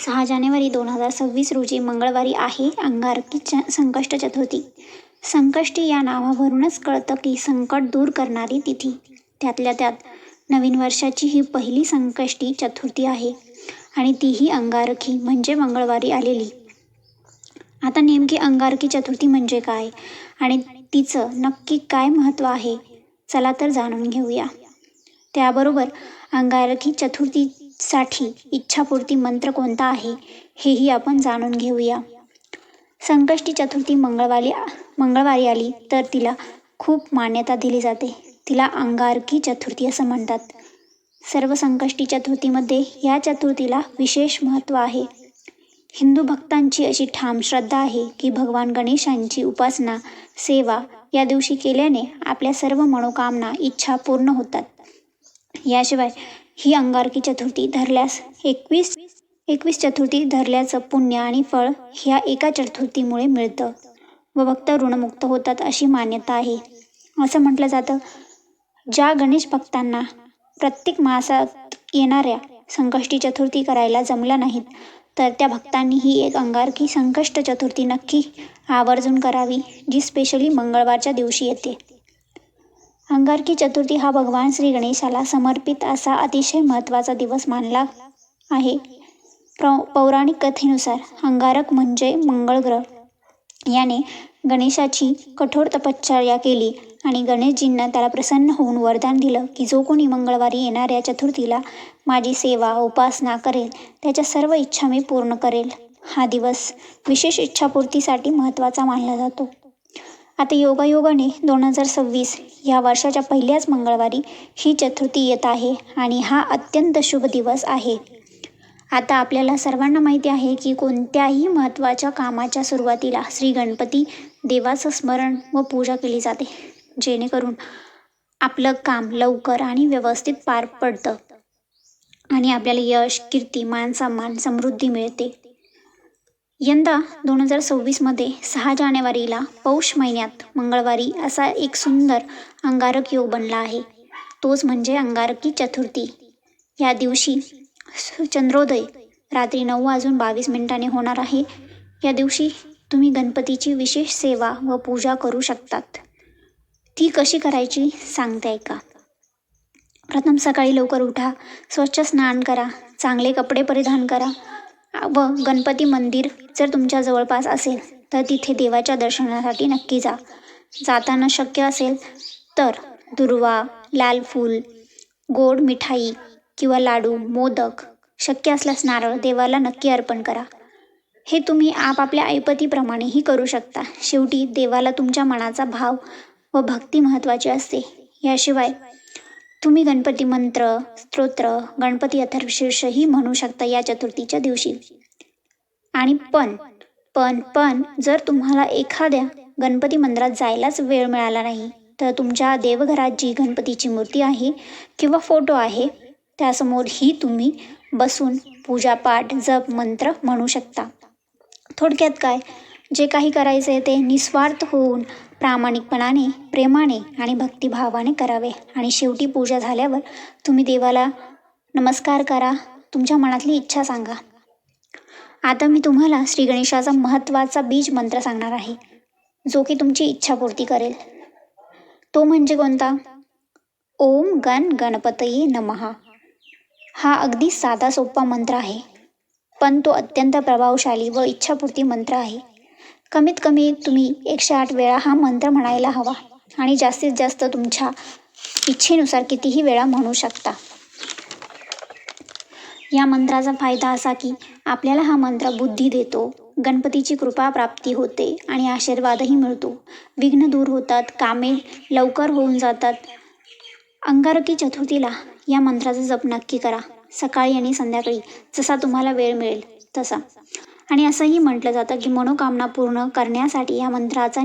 सहा जानेवारी दोन हजार सव्वीस रोजी मंगळवारी आहे. अंगारकी च संकष्ट चतुर्थी. संकष्टी या नावावरूनच कळतं की संकट दूर करणारी तिथी. त्यातल्या त्यात नवीन वर्षाची ही पहिली संकष्टी चतुर्थी आहे आणि तीही अंगारकी म्हणजे मंगळवारी आलेली. आता नेमकी अंगारकी चतुर्थी म्हणजे काय आणि तिचं नक्की काय महत्त्व आहे चला तर जाणून घेऊया. त्याबरोबर अंगारकी साठी इच्छापूर्ती मंत्र कोणता आहे हेही आपण जाणून घेऊया. संकष्टी चतुर्थी मंगळवारी मंगळवारी आली तर तिला खूप मान्यता दिली जाते. तिला अंगारकी चतुर्थी असं म्हणतात. सर्व संकष्टी चतुर्थीमध्ये या चतुर्थीला विशेष महत्त्व आहे. हिंदू भक्तांची अशी ठाम श्रद्धा आहे की भगवान गणेशांची उपासना सेवा या दिवशी केल्याने आपल्या सर्व मनोकामना इच्छा पूर्ण होतात. याशिवाय ही अंगारकी चतुर्थी धरल्यास एकवीस एकवीस चतुर्थी धरल्याचं पुण्य आणि फळ ह्या एका चतुर्थीमुळे मिळतं. व भक्त ऋणमुक्त होतात अशी मान्यता आहे. असं म्हटलं जातं ज्या गणेश भक्तांना प्रत्येक मासात येणाऱ्या संकष्टी चतुर्थी करायला जमल्या नाहीत तर त्या भक्तांनी ही एक अंगारकी संकष्ट चतुर्थी नक्की आवर्जून करावी जी स्पेशली मंगळवारच्या दिवशी येते. अंगारकी चतुर्थी हा भगवान श्री गणेशाला समर्पित असा अतिशय महत्त्वाचा दिवस मानला आहे. प्र पौराणिक कथेनुसार अंगारक म्हणजे मंगळ ग्रह. याने गणेशाची कठोर तपश्चर्या केली आणि गणेशजींना त्याला प्रसन्न होऊन वरदान दिलं की जो कोणी मंगळवारी येणाऱ्या चतुर्थीला माझी सेवा उपासना करेल त्याच्या सर्व इच्छा मी पूर्ण करेल. हा दिवस विशेष इच्छापूर्तीसाठी महत्त्वाचा मानला जातो. आता योगायोगाने दोन हजार सव्वीस या वर्षाच्या पहिल्याच मंगळवारी ही चतुर्थी येत आहे आणि हा अत्यंत शुभ दिवस आहे. आता आपल्याला सर्वांना माहिती आहे की कोणत्याही महत्त्वाच्या कामाच्या सुरुवातीला श्री गणपती देवाचं स्मरण व पूजा केली जाते. जेणेकरून आपलं काम लवकर आणि व्यवस्थित पार पडतं आणि आपल्याला यश कीर्ती मान सन्मान समृद्धी मिळते. यंदा दोन हजार सव्वीसमध्ये सहा जानेवारीला पौष महिन्यात मंगळवारी असा एक सुंदर अंगारक योग बनला आहे. तोच म्हणजे अंगारकी चतुर्थी. या दिवशी चंद्रोदय रात्री नऊ वाजून बावीस मिनिटांनी होणार आहे. या दिवशी तुम्ही गणपतीची विशेष सेवा व पूजा करू शकतात. ती कशी करायची सांगताय का? प्रथम सकाळी लवकर उठा स्वच्छ स्नान करा चांगले कपडे परिधान करा व गणपती मंदिर जर तुमच्या जवळपास असेल तर तिथे देवाच्या दर्शनासाठी नक्की जा. जाताना शक्य असेल तर दुर्वा लाल फूल गोड मिठाई किंवा लाडू मोदक शक्य असल्यास नारळ देवाला नक्की अर्पण करा. हे तुम्ही आपापल्या ऐपतीप्रमाणेही करू शकता. शेवटी देवाला तुमच्या मनाचा भाव व भक्ती महत्त्वाची असते. याशिवाय तुम्ही गणपती मंत्र स्तोत्र गणपती अथर्वशीर्षही म्हणू शकता या चतुर्थीच्या दिवशी. आणि पण पण पण जर तुम्हाला एखाद्या गणपती मंदिरात जायलाच वेळ मिळाला नाही तर तुमच्या देवघरात जी गणपतीची मूर्ती आहे किंवा फोटो आहे त्यासमोरही तुम्ही बसून पूजापाठ जप मंत्र म्हणू शकता. थोडक्यात काय? जे काही करायचं आहे ते निस्वार्थ होऊन प्रामाणिकपणाने प्रेमाने आणि भक्तिभावाने करावे. आणि शेवटी पूजा झाल्यावर तुम्ही देवाला नमस्कार करा. तुमच्या मनातली इच्छा सांगा. आता मी तुम्हाला श्री गणेशाचा महत्त्वाचा बीज मंत्र सांगणार आहे. जो की तुमची इच्छापूर्ती करेल. तो म्हणजे कोणता? ओम गण गणपतये नमहा हा अगदी साधा सोपा मंत्र आहे. पण तो अत्यंत प्रभावशाली व इच्छापूर्ती मंत्र आहे. कमीत कमी तुम्ही एकशे आठ वेळा हा मंत्र म्हणायला हवा आणि जास्तीत जास्त तुमच्या इच्छेनुसार कितीही वेळा म्हणू शकता. या मंत्राचा फायदा असा की आपल्याला हा मंत्र बुद्धी देतो गणपतीची कृपा प्राप्ती होते आणि आशीर्वादही मिळतो. विघ्न दूर होतात कामे लवकर होऊन जातात. अंगारकी चतुर्थीला या मंत्राचा जप नक्की करा. सकाळी आणि संध्याकाळी जसा तुम्हाला वेळ मिळेल तसा. आणि असंही म्हटलं जातं की मनोकामना पूर्ण करण्यासाठी या मंत्राचा